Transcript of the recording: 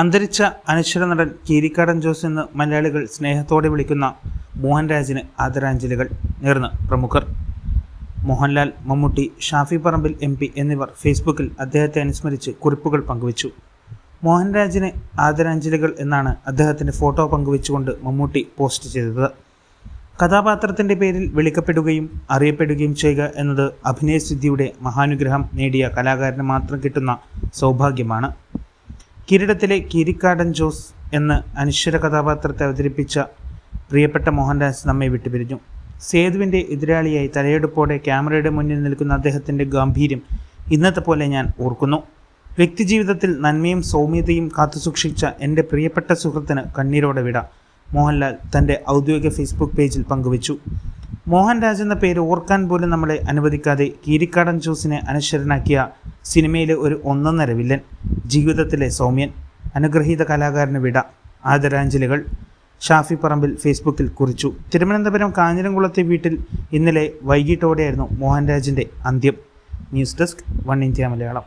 അന്തരിച്ച അനശ്വര നടൻ കീരിക്കാടൻ ജോസ് എന്ന് മലയാളികൾ സ്നേഹത്തോടെ വിളിക്കുന്ന മോഹൻരാജിന് ആദരാഞ്ജലികൾ നേർന്ന് പ്രമുഖർ. മോഹൻലാൽ മമ്മൂട്ടി ഷാഫി പറമ്പിൽ എം പി എന്നിവർ ഫേസ്ബുക്കിൽ അദ്ദേഹത്തെ അനുസ്മരിച്ച് കുറിപ്പുകൾ പങ്കുവച്ചു. മോഹൻരാജിന് ആദരാഞ്ജലികൾ എന്നാണ് അദ്ദേഹത്തിന്റെ ഫോട്ടോ പങ്കുവച്ചുകൊണ്ട് മമ്മൂട്ടി പോസ്റ്റ് ചെയ്തത്. കഥാപാത്രത്തിന്റെ പേരിൽ വിളിക്കപ്പെടുകയും അറിയപ്പെടുകയും ചെയ്യുക എന്നത് അഭിനയസിദ്ധിയുടെ മഹാനുഗ്രഹം നേടിയ കലാകാരന് മാത്രം കിട്ടുന്ന സൗഭാഗ്യമാണ്. കിരീടത്തിലെ കിരിക്കാടൻ ജോസ് എന്ന അനശ്വര കഥാപാത്രത്തെ അവതരിപ്പിച്ച പ്രിയപ്പെട്ട മോഹൻദാസ് നമ്മെ വിട്ടുപിരിഞ്ഞു. സേതുവിന്റെ എതിരാളിയായി തലയെടുപ്പോടെ ക്യാമറയുടെ മുന്നിൽ നിൽക്കുന്ന അദ്ദേഹത്തിന്റെ ഗാംഭീര്യം ഇന്നത്തെ പോലെ ഞാൻ ഓർക്കുന്നു. വ്യക്തിജീവിതത്തിൽ നന്മയും സൗമ്യതയും കാത്തുസൂക്ഷിച്ച എന്റെ പ്രിയപ്പെട്ട സുഹൃത്തിന് കണ്ണീരോടെ വിട. മോഹൻലാൽ തന്റെ ഔദ്യോഗിക ഫേസ്ബുക്ക് പേജിൽ പങ്കുവച്ചു. മോഹൻരാജ് എന്ന പേര് ഓർക്കാൻ പോലും നമ്മളെ അനുവദിക്കാതെ കീരിക്കാടൻ ജോസിനെ അനശ്വരനാക്കിയ സിനിമയിലെ ഒരു ഒന്നൊന്നര വില്ലൻ. ജീവിതത്തിലെ സൗമ്യൻ അനുഗ്രഹീത കലാകാരന് വിട ആദരാഞ്ജലികൾ ഷാഫി പറമ്പിൽ ഫേസ്ബുക്കിൽ കുറിച്ചു. തിരുവനന്തപുരം കാഞ്ഞിരംകുളത്തെ വീട്ടിൽ ഇന്നലെ വൈകിട്ടോടെയായിരുന്നു മോഹൻരാജിന്റെ അന്ത്യം. News desk one India Malayalam.